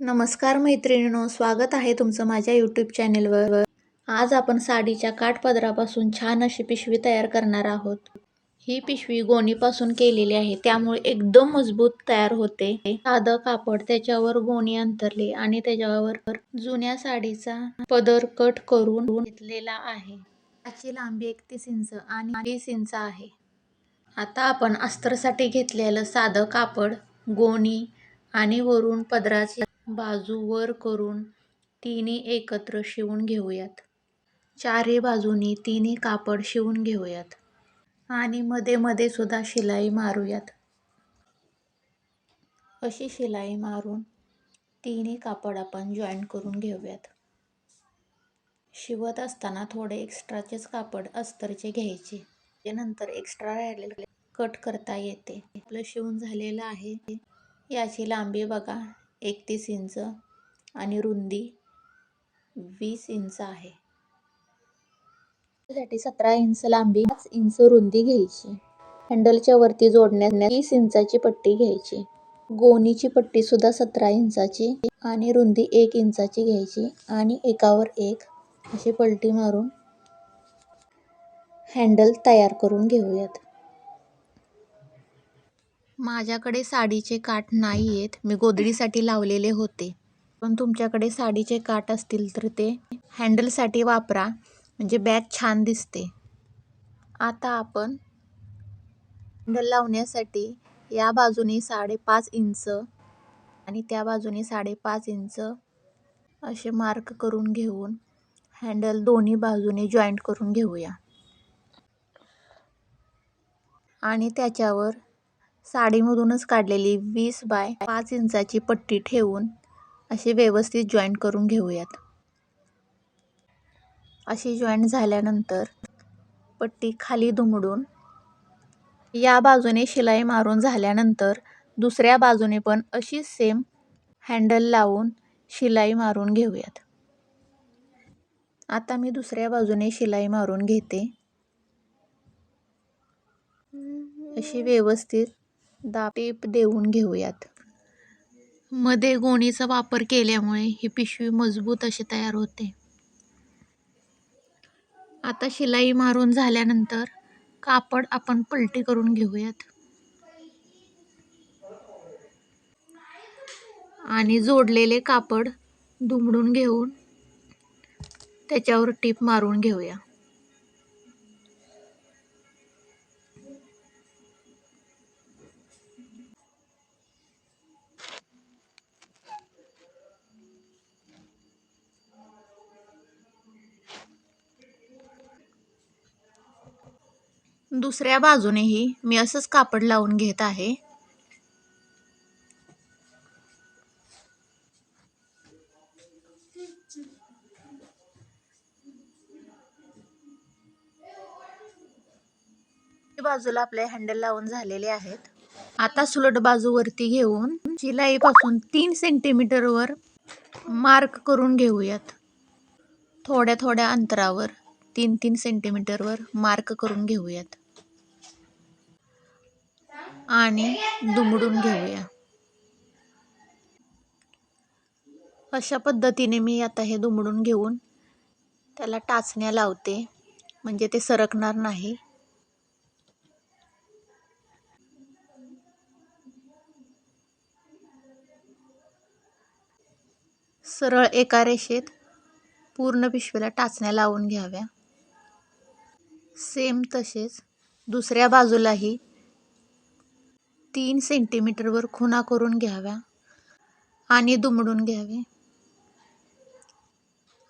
नमस्कार मैत्रिणींनो स्वागत आहे तुमचं माझ्या यूट्यूब चॅनेलवर आज आपण साडीच्या काठपदरापासून छान अशी पिशवी तयार करणार आहोत. ही पिशवी गोणीपासून केलेली आहे त्यामुळे एकदम मजबूत तयार होते. साधं कापड त्याच्यावर गोणी अंतरली आणि त्याच्यावर जुन्या साडीचा पदर कट करून घेतलेला आहे. त्याची लांबी एकतीस इंच आणि वीस इंच आहे. आता आपण अस्तरसाठी घेतलेलं साधं कापड गोणी आणि वरून पदराची बाजू वर करून तिन्ही एकत्र शिवून घेऊयात. चारही बाजूनी तिन्ही कापड शिवून घेऊयात. आणि मध्ये मध्ये सुद्धा शिलाई मारूयात. अशी शिलाई मारून तिन्ही कापड आपण जॉईन करून घेऊयात. शिवत असताना थोडे एक्स्ट्राचेच कापड अस्तरचे घ्यायचे. ते नंतर एक्स्ट्रा राहिलेले कट करता येते. आपलं शिवून झालेलं आहे. याची लांबी बघा. एकतीस इंच आणि रुंदी वीस इंच आहे. त्यासाठी सतरा इंच लांबी पाच इंच रुंदी घ्यायची. हँडलच्या वरती जोडण्यास तीस इंचाची पट्टी घ्यायची. गोणीची पट्टी सुद्धा सतरा इंचाची आणि रुंदी एक इंचाची घ्यायची आणि एकावर एक अशी पलटी मारून हँडल तयार करून घेऊयात. माझ्याकडे साडीचे काठ नाही आहेत मी गोदडीसाठी लावलेले होते. पण तुमच्याकडे साडीचे काठ असतील तर ते हँडलसाठी वापरा. म्हणजे बॅग छान दिसते. आता आपण हँडल लावण्यासाठी या बाजूने साडेपाच इंच आणि त्या बाजूने साडेपाच इंच असे मार्क करून घेऊन हँडल दोन्ही बाजूने जॉईंट करून घेऊया. आणि त्याच्यावर साडीमधूनच काढलेली वीस बाय पाच इंचाची पट्टी ठेवून अशी व्यवस्थित जॉईंट करून घेऊयात. अशी जॉईंट झाल्यानंतर पट्टी खाली दुमडून या बाजूने शिलाई मारून झाल्यानंतर दुसऱ्या बाजूने पण अशीच सेम हँडल लावून शिलाई मारून घेऊयात. आता मी दुसऱ्या बाजूने शिलाई मारून घेते. अशी व्यवस्थित दापेप देऊन घेऊयात. मध्ये गोणीचा वापर केल्यामुळे ही पिशवी मजबूत अशी तयार होते. आता शिलाई मारून झाल्यानंतर कापड आपण पलटी करून घेऊयात. आणि जोडलेले कापड दुमडून घेऊन त्याच्यावर टीप मारून घेऊया. दुसऱ्या बाजूनेही मी असंच कापड लावून घेत आहे. बाजूला आपले हँडल लावून झालेले आहेत. आता सुलट बाजू वरती घेऊन शिलाईपासून तीन सेंटीमीटर वर मार्क करून घेऊयात. थोड्या थोड्या अंतरावर तीन तीन सेंटीमीटर वर मार्क करून घेऊयात. आणि दुमडून घेऊया. अशा पद्धतीने मी आता हे दुमडून घेऊन त्याला टाचण्या लावते. म्हणजे ते सरकणार नाही. सरळ एका रेषेत पूर्ण पिशवीला टाचण्या लावून घ्याव्या. सेम तसेच दुसऱ्या बाजूलाही तीन सेंटीमीटरवर खुणा करून घ्याव्या आणि दुमडून घ्यावे.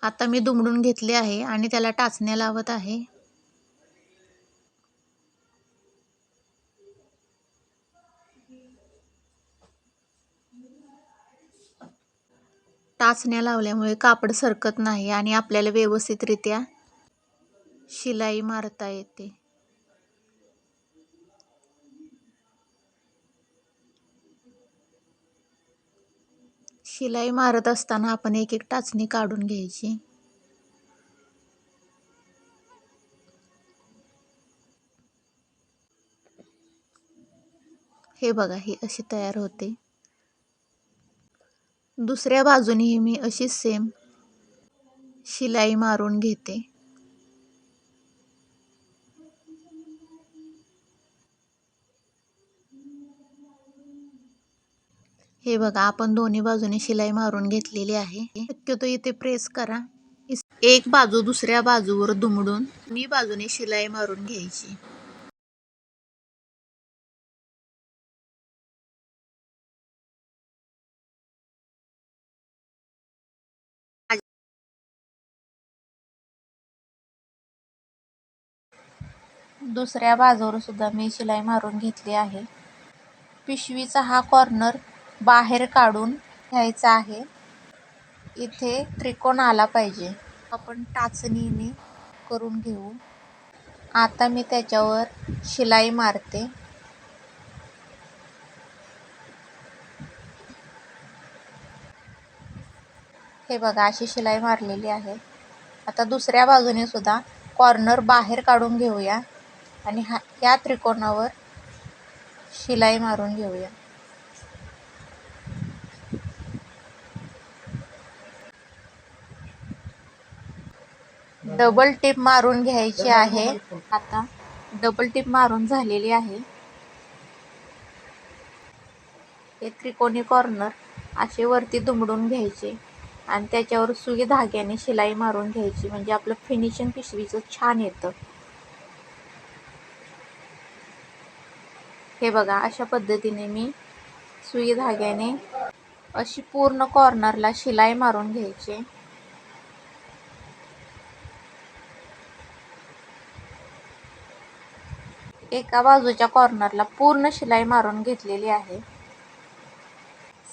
आता मी दुमडून घेतले आहे आणि त्याला टाचण्या लावत आहे. टाचण्या लावल्यामुळे कापड सरकत नाही आणि आपल्याला व्यवस्थितरित्या शिलाई मारता येते. शिलाई मारत असताना आपण एक एक टाचणी काढून घ्यायची. हे बघा ही अशी तयार होते. दुसऱ्या बाजूनेही मी अशी सेम शिलाई मारून घेते. हे बघा आपण दोन्ही बाजूने शिलाई मारून घेतलेली आहे. शक्यतो इथे प्रेस करा. एक बाजू दुसऱ्या बाजूवर दुमडून मी बाजूने शिलाई मारून घ्यायची. दुसऱ्या बाजूवर सुद्धा मी शिलाई मारून घेतली आहे. पिशवीचा हा कॉर्नर बाहेर काढून घ्यायचा आहे. इथे त्रिकोण आला पाहिजे. आपण टाचणीने करून घेऊ. आता मी त्याच्यावर शिलाई मारते. हे बघा अशी शिलाई मारलेली आहे. आता दुसऱ्या बाजूने सुद्धा कॉर्नर बाहेर काढून घेऊया आणि हा या त्रिकोणावर शिलाई मारून घेऊया. डबल टिप मारून घ्यायची आहे. आता डबल टिप मारून झालेली आहे. हे त्रिकोणी कॉर्नर असे वरती दुमडून घ्यायचे आणि त्याच्यावर सुई धाग्याने शिलाई मारून घ्यायची. म्हणजे आपलं फिनिशिंग पिशवीचं छान येतं. हे बघा अशा पद्धतीने मी सुई धाग्याने अशी पूर्ण कॉर्नरला शिलाई मारून घ्यायची. एका बाजूच्या कॉर्नरला पूर्ण शिलाई मारून घेतलेली आहे.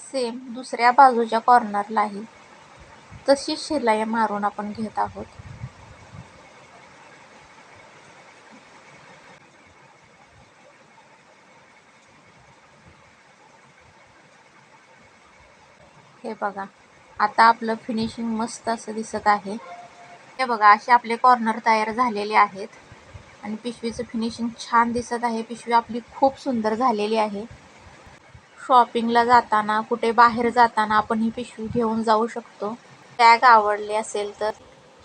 सेम दुसऱ्या बाजूच्या कॉर्नरलाही तशीच शिलाई मारून आपण घेत आहोत. हे बघा आता आपलं फिनिशिंग मस्त असं दिसत आहे. हे बघा असे आपले कॉर्नर तयार झालेले आहेत. आणि पिशवीचं फिनिशिंग छान दिसत आहे. पिशवी आपली खूप सुंदर झालेली आहे. शॉपिंगला जाताना कुठे बाहेर जाताना आपण ही पिशवी घेऊन जाऊ शकतो. टॅग आवडले असेल तर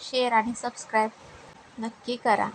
शेअर आणि सबस्क्राईब नक्की करा.